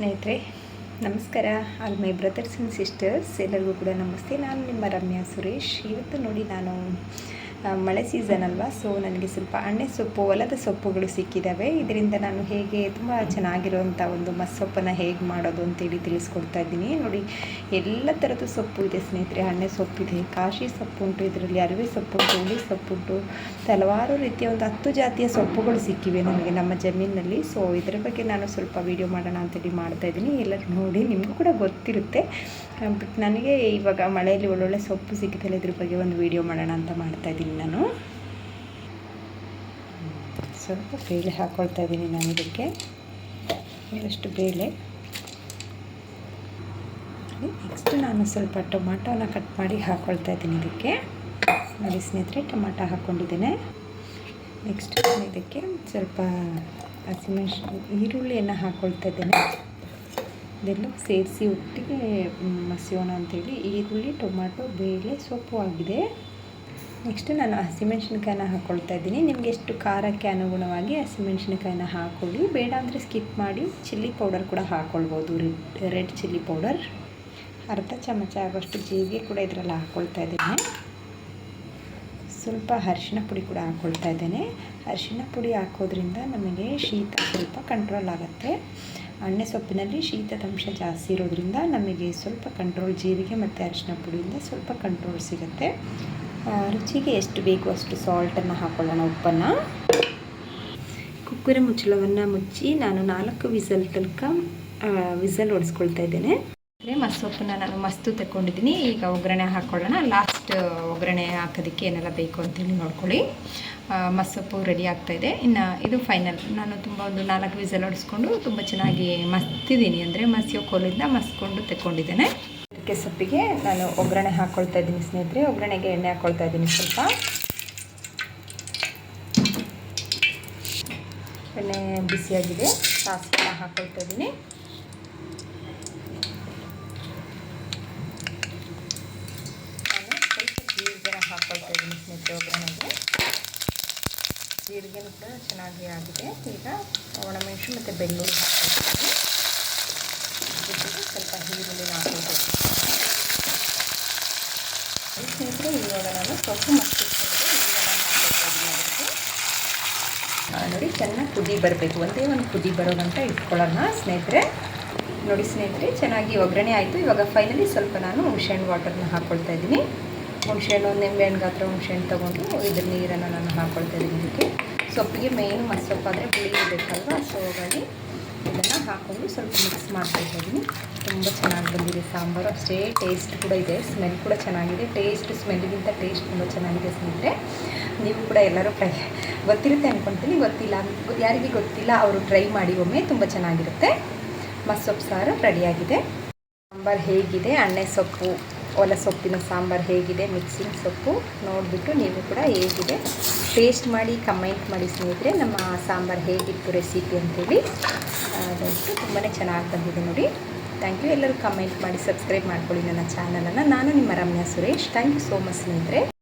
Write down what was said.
ಸ್ನೇಹಿತರೆ, ನಮಸ್ಕಾರ. All my brothers and sisters. ಎಲ್ಲರಿಗೂ ಕೂಡ ನಮಸ್ತೆ. ನಾನು ನಿಮ್ಮ ರಮ್ಯಾ ಸುರೇಶ್. ಇವತ್ತು ನೋಡಿ ನಾನು ಮಳೆ ಸೀಸನ್ ಅಲ್ವಾ? ಸೊ ನನಗೆ ಸ್ವಲ್ಪ ಅಣ್ಣೆ ಸೊಪ್ಪು, ಹೊಲದ ಸೊಪ್ಪುಗಳು ಸಿಕ್ಕಿದ್ದಾವೆ ಇದರಿಂದ ನಾನು ಹೇಗೆ ತುಂಬ ಚೆನ್ನಾಗಿರುವಂಥ ಒಂದು ಮಸ್ಸೊಪ್ಪನ್ನು ಹೇಗೆ ಮಾಡೋದು ಅಂತೇಳಿ ತಿಳಿಸ್ಕೊಡ್ತಾ ಇದ್ದೀನಿ. ನೋಡಿ, ಎಲ್ಲ ಥರದ ಸೊಪ್ಪು ಇದೆ ಸ್ನೇಹಿತರೆ. ಅಣ್ಣೆ ಸೊಪ್ಪಿದೆ, ಕಾಶಿ ಸೊಪ್ಪು ಉಂಟು, ಇದರಲ್ಲಿ ಅರಿವೆ ಸೊಪ್ಪು ಉಂಟು, ಹುಳಿ ಸೊಪ್ಪು ಉಂಟು. ಹಲವಾರು ರೀತಿಯ ಒಂದು ಹತ್ತು ಜಾತಿಯ ಸೊಪ್ಪುಗಳು ಸಿಕ್ಕಿವೆ ನನಗೆ ನಮ್ಮ ಜಮೀನಿನಲ್ಲಿ. ಸೊ ಇದರ ಬಗ್ಗೆ ನಾನು ಸ್ವಲ್ಪ ವೀಡಿಯೋ ಮಾಡೋಣ ಅಂತೇಳಿ ಮಾಡ್ತಾ ಇದ್ದೀನಿ. ಎಲ್ಲರೂ ನೋಡಿ, ನಿಮಗೂ ಕೂಡ ಗೊತ್ತಿರುತ್ತೆ. ಬಟ್ ನನಗೆ ಇವಾಗ ಮಳೆಯಲ್ಲಿ ಒಳ್ಳೊಳ್ಳೆ ಸೊಪ್ಪು ಸಿಕ್ಕಿದಲ್ಲ ಇದ್ರ ಬಗ್ಗೆ ಒಂದು ವೀಡಿಯೋ ಮಾಡೋಣ ಅಂತ ಮಾಡ್ತಾ ಇದ್ದೀನಿ. ನಾನು. ಸ್ವಲ್ಪ ಬೇಳೆ ಹಾಕ್ಕೊಳ್ತಾ ಇದ್ದೀನಿ ನಾನು ಇದಕ್ಕೆ. ಒಂದಷ್ಟು ಬೇಳೆ. ನೆಕ್ಸ್ಟ್ ನಾನು ಸ್ವಲ್ಪ ಟೊಮಾಟೋನ ಕಟ್ ಮಾಡಿ ಹಾಕ್ಕೊಳ್ತಾ ಇದ್ದೀನಿ ಇದಕ್ಕೆ. ನೋಡಿ ಸ್ನೇಹಿತರೆ, ಟೊಮಾಟೊ ಹಾಕ್ಕೊಂಡಿದ್ದೇನೆ ನೆಕ್ಸ್ಟ್ ನಾನು ಇದಕ್ಕೆ ಸ್ವಲ್ಪ ಹಸಿಮೆಣ್ಸಿನ ಈರುಳ್ಳಿಯನ್ನು ಹಾಕ್ಕೊಳ್ತಾ ಇದ್ದೇನೆ. ಇದೆಲ್ಲ ಸೇರಿಸಿ ಒಟ್ಟಿಗೆ ಮಸಿಯೋಣ ಅಂತೇಳಿ ಈರುಳ್ಳಿ, ಟೊಮಾಟೊ, ಬೇಳೆ ಸೊಪ್ಪು ಆಗಿದೆ. ನೆಕ್ಸ್ಟ್ ನಾನು ಹಸಿಮೆಣ್ಸಿನ್ಕಾಯಿನ ಹಾಕ್ಕೊಳ್ತಾ ಇದ್ದೀನಿ. ನಿಮಗೆ ಎಷ್ಟು ಖಾರಕ್ಕೆ ಅನುಗುಣವಾಗಿ ಹಸಿಮೆಣ್ಸಿನ್ಕಾಯಿನ ಹಾಕ್ಕೊಳ್ಳಿ ಬೇಡ ಅಂದರೆ ಸ್ಕಿಪ್ ಮಾಡಿ ಚಿಲ್ಲಿ ಪೌಡರ್ ಕೂಡ ಹಾಕ್ಕೊಳ್ಬೋದು ರೆಡ್ ಚಿಲ್ಲಿ ಪೌಡರ್ ಅರ್ಧ ಚಮಚ ಆಗೋಷ್ಟು ಜೀರಿಗೆ ಕೂಡ ಇದರಲ್ಲಿ ಹಾಕ್ಕೊಳ್ತಾ ಇದ್ದೇನೆ. ಸ್ವಲ್ಪ ಅರಿಶಿನ ಪುಡಿ ಕೂಡ ಹಾಕ್ಕೊಳ್ತಾ ಇದ್ದೇನೆ. ಅರಿಶಿನ ಪುಡಿ ಹಾಕೋದ್ರಿಂದ ನಮಗೆ ಶೀತ ಸ್ವಲ್ಪ ಕಂಟ್ರೋಲ್ ಆಗುತ್ತೆ. ಅಣ್ಣೆ ಸೊಪ್ಪಿನಲ್ಲಿ ಶೀತದ ಅಂಶ ಜಾಸ್ತಿ ಇರೋದ್ರಿಂದ ನಮಗೆ ಸ್ವಲ್ಪ ಕಂಟ್ರೋಲ್ ಜೀರಿಗೆ ಮತ್ತು ಅರಿಶಿನ ಪುಡಿಯಿಂದ ಸ್ವಲ್ಪ ಕಂಟ್ರೋಲ್ ಸಿಗುತ್ತೆ. ರುಚಿಗೆ ಎಷ್ಟು ಬೇಕು ಅಷ್ಟು ಸಾಲ್ಟನ್ನು ಹಾಕ್ಕೊಳ್ಳೋಣ ಉಪ್ಪನ್ನು. ಕುಕ್ಕರ ಮುಚ್ಚಳವನ್ನು ಮುಚ್ಚಿ ನಾನು ನಾಲ್ಕು ವಿಸಲ್ ತನಕ ವಿಸಲ್ ಹೊಡೆಸ್ಕೊಳ್ತಾ ಇದ್ದೇನೆ. ಅಂದರೆ ಮಸ್ಸೊಪ್ಪನ್ನ ನಾನು ಮಸ್ತು ತಗೊಂಡಿದ್ದೀನಿ ಈಗ ಒಗ್ಗರಣೆ ಹಾಕ್ಕೊಳ್ಳೋಣ ಲಾಸ್ಟ್ ಒಗ್ಗರಣೆ ಹಾಕೋದಕ್ಕೆ ಏನೆಲ್ಲ ಬೇಕು ಅಂತೇಳಿ ನೋಡ್ಕೊಳ್ಳಿ. ಮಸೊಪ್ಪು ರೆಡಿ ಆಗ್ತಾ ಇದೆ. ಇನ್ನು ಇದು ಫೈನಲ್ ನಾನು ತುಂಬ ಒಂದು ನಾಲ್ಕು ವಿಸಲ್ ಹೊಡೆಸ್ಕೊಂಡು ತುಂಬ ಚೆನ್ನಾಗಿ ಮಸ್ತಿದ್ದೀನಿ. ಅಂದರೆ ಮಸಿಯೋ ಕೋಲಿಂದ ಮಸ್ಕೊಂಡು ತೆಕ್ಕೊಂಡಿದ್ದೇನೆ. ಅದಕ್ಕೆ ಸೊಪ್ಪಿಗೆ ನಾನು ಒಗ್ಗರಣೆ ಹಾಕ್ಕೊಳ್ತಾ ಇದ್ದೀನಿ ಸ್ನೇಹಿತರೆ. ಒಗ್ಗರಣೆಗೆ ಎಣ್ಣೆ ಹಾಕ್ಕೊಳ್ತಾ ಇದ್ದೀನಿ ಸ್ವಲ್ಪ. ಎಣ್ಣೆ ಬಿಸಿಯಾಗಿದೆ. ಸಾಸಿವೆ ಹಾಕ್ಕೊಳ್ತಾ ಇದ್ದೀನಿ. ನಾನು ಸ್ವಲ್ಪ ಜೀರಿಗೆನ ಹಾಕ್ಕೊಳ್ತಾ ಇದ್ದೀನಿ ಸ್ನೇಹಿತರೆ ಒಗ್ಗರಣೆಗೆ. ಜೀರಿಗೆನೂ ಕೂಡ ಚೆನ್ನಾಗಿ ಆಗಿದೆ. ಈಗ ಒಣಮೆಣಸು ಮತ್ತು ಬೆಳ್ಳುಳ್ಳಿ ಹಾಕ್ಕೊಳ್ತೀನಿ ಜೊತೆಗೆ ಸ್ವಲ್ಪ ಈರುಳ್ಳಿನ ಹಾಕ್ಕೊಳ್ಬೇಕು ಸ್ನೇಹಿತರೆ ಇವಾಗ ನಾನು ಸೊಪ್ಪು ನೋಡಿ, ಚೆನ್ನಾಗಿ ಕುದಿ ಬರಬೇಕು. ಒಂದೇ ಒಂದು ಕುದಿ ಬರೋ ಗಂಟ ಇಟ್ಕೊಳ್ಳೋಣ ಸ್ನೇಹಿತರೆ. ನೋಡಿ ಸ್ನೇಹಿತರೆ, ಚೆನ್ನಾಗಿ ಒಗ್ಗರಣೆ ಆಯಿತು. ಇವಾಗ ಫೈನಲಿ ಸ್ವಲ್ಪ ನಾನು ಹುಣಸೆಹಣ್ಣು ವಾಟರ್ನ ಹಾಕ್ಕೊಳ್ತಾ ಇದ್ದೀನಿ. ಹುಣಸೆಹಣ್ಣು, ನಿಂಬೆಹಣ್ಣು ಗಾತ್ರ ಹುಣಸೆಹಣ್ಣು ತೊಗೊಂಡು ಇದ್ರ ನೀರನ್ನು ನಾನು ಹಾಕ್ಕೊಳ್ತಾ ಇದ್ದೀನಿ ಇದಕ್ಕೆ. ಸೊಪ್ಪಿಗೆ ಮೇಯ್ನ್ ಮಸೊಪ್ಪಾದರೆ ಬಿಳಿ ಇರಬೇಕಲ್ವ? ಸೊ ಹಾಗಾಗಿ ಹಾಕ್ಕೊಂಡು ಸ್ವಲ್ಪ ಮಿಕ್ಸ್ ಮಾಡ್ತಾ ಇದ್ದೀನಿ. ತುಂಬ ಚೆನ್ನಾಗಿ ಬಂದಿದೆ ಸಾಂಬಾರು. ಅಷ್ಟೇ ಟೇಸ್ಟ್ ಕೂಡ ಇದೆ ಸ್ಮೆಲ್ ಕೂಡ ಚೆನ್ನಾಗಿದೆ. ಟೇಸ್ಟ್ ಸ್ಮೆಲ್ಗಿಂತ ಟೇಸ್ಟ್ ತುಂಬ ಚೆನ್ನಾಗಿದೆ ಸ್ನೇಹಿತರೆ. ನೀವು ಕೂಡ ಎಲ್ಲರೂ ಟ್ರೈ ಗೊತ್ತಿರುತ್ತೆ ಅಂದ್ಕೊಳ್ತೀನಿ ಗೊತ್ತಿಲ್ಲ ಯಾರಿಗೆ ಗೊತ್ತಿಲ್ಲ ಅವರು ಟ್ರೈ ಮಾಡಿ ಒಮ್ಮೆ ತುಂಬ ಚೆನ್ನಾಗಿರುತ್ತೆ. ಮಸ್ಸೊಪ್ಪು, ಸಾರು ರೆಡಿಯಾಗಿದೆ. ಸಾಂಬಾರು ಹೇಗಿದೆ? ಅಣ್ಣೆ ಸೊಪ್ಪು, ಒಲ ಸೊಪ್ಪಿನ ಸಾಂಬಾರು ಹೇಗಿದೆ? ಮಿಕ್ಸಿಂಗ್ ಸೊಪ್ಪು ನೋಡಿಬಿಟ್ಟು ನೀವು ಕೂಡ ಹೇಗಿದೆ. ಟೇಸ್ಟ್ ಮಾಡಿ ಕಮೆಂಟ್ ಮಾಡಿ ಸ್ನೇಹಿತರೆ, ನಮ್ಮ ಸಾಂಬಾರು ಹೇಗಿತ್ತು ರೆಸಿಪಿ ಅಂತೇಳಿ. ಅದಂತೂ ತುಂಬಾ ಚೆನ್ನಾಗಿ ಬಂದಿದೆ ನೋಡಿ. ಥ್ಯಾಂಕ್ ಯು ಎಲ್ಲರೂ ಕಮೆಂಟ್ ಮಾಡಿ ಸಬ್ಸ್ಕ್ರೈಬ್ ಮಾಡ್ಕೊಳ್ಳಿ ನನ್ನ ಚಾನಲನ್ನು ನಾನು ನಿಮ್ಮ Ramya Suresh. Thank you so much ಸ್ನೇಹಿತರೆ.